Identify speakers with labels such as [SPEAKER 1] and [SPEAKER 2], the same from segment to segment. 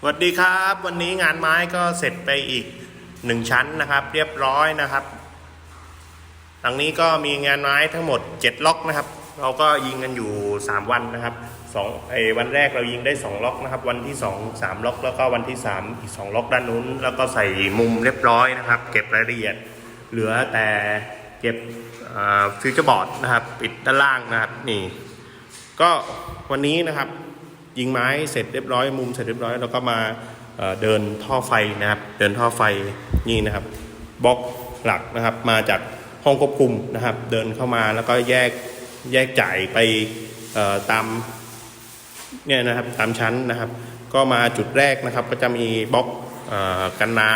[SPEAKER 1] สวัสดีครับ วันนี้งานไม้ก็เสร็จไปอีกหนึ่งชั้นนะครับ เรียบร้อยนะครับ หลังนี้ก็มีงานไม้ทั้งหมด 7 ล็อกนะครับ เราก็ยิงกันอยู่ 3 วันนะครับสองไอ้วันแรกเรายิงได้ 2 ล็อกนะครับ วันที่ 2 3 ล็อก แล้วก็วันที่ 3 อีก 2 ล็อกด้านนู้น แล้วก็ใส่มุมเรียบร้อยนะครับ เก็บรายละเอียด เหลือแต่เก็บฟิวเจอร์บอร์ดนะครับ ปิดด้านล่างนะครับนี่ ก็วันนี้นะครับ ยิงไม้เสร็จเรียบร้อย มุมเสร็จเรียบร้อยแล้วก็มาเเดินท่อไฟนะครับ เดินท่อไฟนี่นะครับบล็อกหลักนะครับ มาจากห้องควบคุมนะครับ เดินเข้ามาแล้วก็แยกแยกจ่ายไปตามเนี่ยนะครับตามชั้นนะครับ ก็มาจุดแรกนะครับ ก็จะมีบล็อกกันน้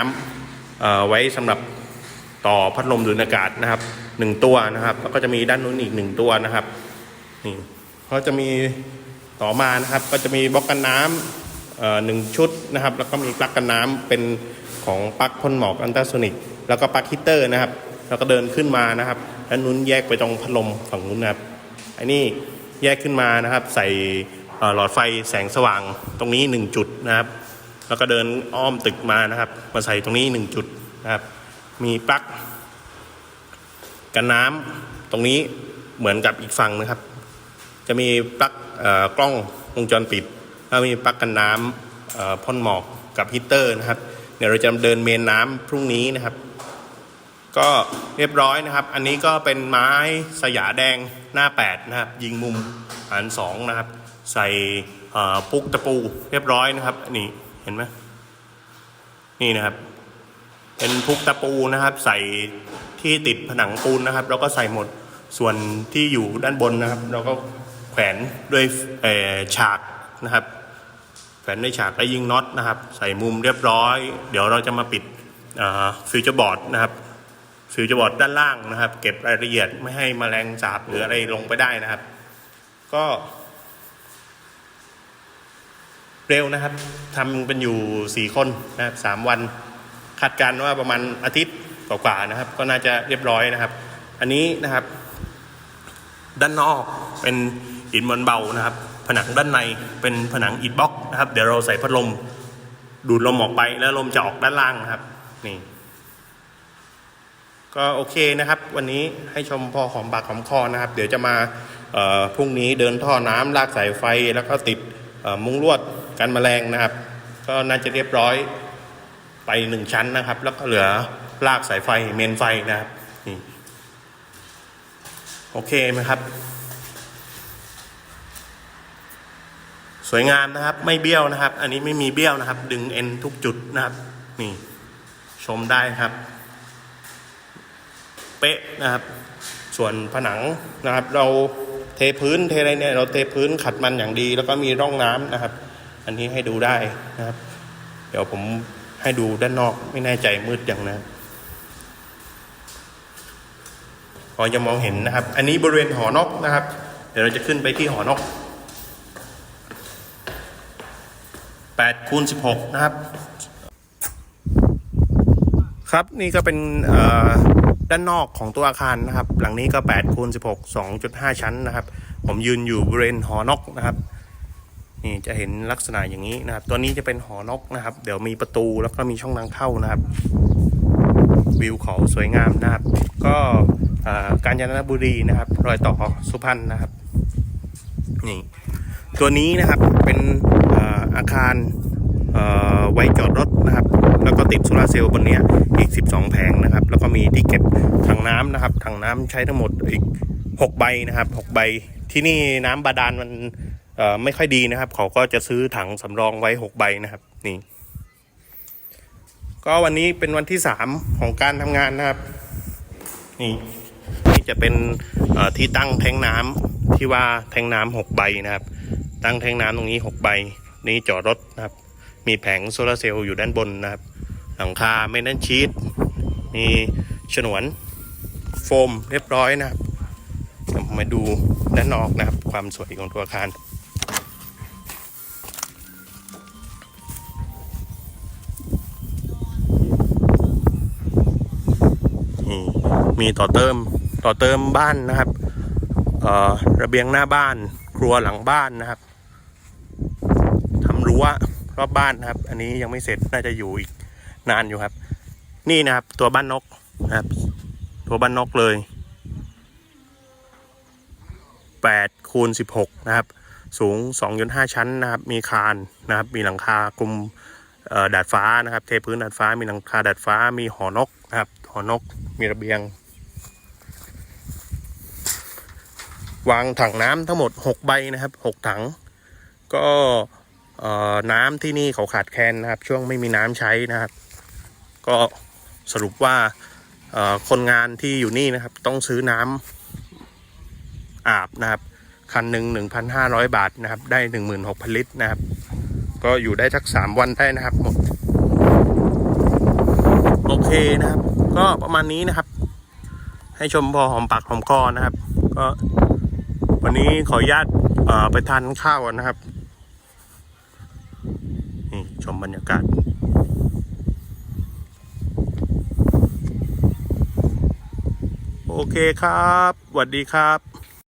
[SPEAKER 1] ำไว้สำหรับต่อพัดลมดูดอากาศนะครับหนึ่งตัวนะครับ แล้วก็จะมีด้านนู้นอีกหนึ่งตัวนะครับนี่ก็จะมี ต่อมานะครับก็จะมีบล็อกกันน้ำหนึ่งชุดนะครับ แล้วก็มีปลั๊กกันน้ำเป็นของปลั๊กพ่นหมอกอันตราโซนิกแล้วก็ปลั๊กฮีเตอร์นะครับ แล้วก็เดินขึ้นมานะครับด้านนู้นแยกไปตรงพัดลมฝั่งนู้นนะครับอันนี้แยกขึ้นมานะครับ ใส่หลอดไฟแสงสว่างตรงนี้หนึ่งจุดนะครับ แล้วก็เดินอ้อมตึกมานะครับ มาใส่ตรงนี้หนึ่งจุดนะครับ มีปลั๊กกันน้ำตรงนี้เหมือนกับอีกฝั่งนะครับ จะมีปลั๊ก กล้องวงจรปิดแล้วมีปลั๊กกันน้ำพ่นหมอกกับฮีเตอร์นะครับเดี๋ยวเราจะเดินเมนน้ำพรุ่งนี้นะครับ ก็เรียบร้อยนะครับ อันนี้ก็เป็นไม้สยาแดงหน้า 8 นะครับ ยิงมุมหันสองนะครับ ใส่ปุกตะปูเรียบร้อยนะครับนี่เห็นไหมนี่นะครับ เป็นพุกตะปูนะครับ ใส่ที่ติดผนังปูนนะครับ แล้วก็ใส่หมดส่วนที่อยู่ด้านบนนะครับ เราก็ แขวนด้วยฉากนะครับ แขวนด้วยฉากและยิงน็อตนะครับ ใส่มุมเรียบร้อย เดี๋ยวเราจะมาปิดฟิวเจอร์บอร์ดนะครับฟิวเจอร์บอร์ดด้านล่างนะครับ เก็บรายละเอียดไม่ให้แมลงสาบหรืออะไรลงไปได้นะครับ ก็เร็วนะครับทำเป็นอยู่สี่คนนะครับสามวัน คาดการณ์ว่าประมาณอาทิตย์กว่าๆนะครับ ก็น่าจะเรียบร้อยนะครับ อันนี้นะครับ ด้านนอกเป็น อิฐมวลเบานะครับ ผนังด้านในเป็นผนังอิฐบล็อกนะครับ เดี๋ยวเราใส่พัดลมดูดลมออกไปแล้วลมจะออกด้านล่างนะครับนี่ก็โอเคนะครับ วันนี้ให้ชมพอหอมปากหอมคอนะครับ เดี๋ยวจะมาพรุ่งนี้เดินท่อน้ำลากสายไฟแล้วก็ติดมุ้งลวดกันแมลงนะครับ ก็น่าจะเรียบร้อยไปหนึ่งชั้นนะครับ แล้วก็เหลือลากสายไฟเมนไฟนะครับนี่โอเคไหมครับ สวยงามนะครับ ไม่เบี้ยวนะครับ อันนี้ไม่มีเบี้ยวนะครับ ดึงเอ็นทุกจุดนะครับ นี่ ชมได้ครับ เป๊ะนะครับ ส่วนผนังนะครับ เราเทพื้นเทอะไรเนี่ย เราเทพื้นขัดมันอย่างดี แล้วก็มีร่องน้ำนะครับ อันนี้ให้ดูได้นะครับ เดี๋ยวผมให้ดูด้านนอกไม่แน่ใจมืดอย่างนะพอจะมองเห็นนะครับ อันนี้บริเวณหอนกนะครับ เดี๋ยวเราจะขึ้นไปที่หอนก 8คูณ16 นะครับ ครับนี่ก็เป็นด้านนอกของตัวอาคารนะครับ หลังนี้ก็8คูณ16 2.5 ชั้นนะครับ ผมยืนอยู่บริเวณหอนกนะครับ นี่จะเห็นลักษณะอย่างนี้นะครับ ตัวนี้จะเป็นหอนกนะครับ เดี๋ยวมีประตูแล้วก็มีช่องทางเข้านะครับ วิวเขาสวยงามนะครับ ก็กาญจนบุรีนะครับ รอยต่อสุพรรณนะครับ นี่ ตัวนี้นะครับเป็นอาคารไว้จอดรถนะครับ แล้วก็ติดโซลาร์เซลล์บนนี้อีก 12 แผงนะครับ แล้วก็มีที่เก็บถังน้ำนะครับถังน้ำใช้ทั้งหมดอีก 6 ใบนะครับ 6 ใบ ที่นี่น้ำบาดาลมันไม่ค่อยดีนะครับ เขาก็จะซื้อถังสำรองไว้ 6 ใบนะครับนี่ ก็วันนี้เป็นวันที่ 3 ของการทำงานนะครับ นี่นี่จะเป็นที่ตั้งแทงน้ำที่ว่าแทงน้ำหกใบนะครับ ตั้งแทงน้ำตรงนี้หกใบ นี่จอดรถนะครับ มีแผงโซลาร์เซลล์อยู่ด้านบนนะครับ หลังคาเมนนั่นชีตมีฉนวนโฟมเรียบร้อยนะครับ มาดูด้านนอกนะครับ ความสวยของตัวอาคารมีต่อเติมต่อเติมบ้านนะครับเอ่อระเบียงหน้าบ้าน ครัวหลังบ้านนะครับ รั้วรอบบ้านนะครับ อันนี้ยังไม่เสร็จน่าจะอยู่อีกนานอยู่ครับ นี่นะครับ ตัวบ้านนกนะครับ ตัวบ้านนกเลย8คูณ16 นะครับ สูง2.5ชั้นนะครับ มีคานนะครับ มีหลังคากลุ่มดาดฟ้านะครับ เทพื้นดาดฟ้า มีหลังคาดาดฟ้า มีหอนกนะครับ หอนก มีระเบียง วางถังน้ำทั้งหมด 6 ใบนะครับ 6 ถัง ก็ น้ำที่นี่เขาขาดแคลนนะครับ ช่วงไม่มีน้ำใช้นะครับ ก็สรุปว่าคนงานที่อยู่นี่นะครับ ต้องซื้อน้ำอาบนะครับ คันหนึ่งหนึ่งพันห้าร้อยบาทนะครับ ได้หนึ่งหมื่นหกพันลิตรนะครับ ก็อยู่ได้สักสามวันได้นะครับหมดโอเคนะครับ ก็ประมาณนี้นะครับ ให้ชมพอหอมปากหอมคอนะครับ ก็วันนี้ขออนุญาตไปทานข้าวก่อนนะครับ ชมบรรยากาศโอเคครับสวัสดีครับ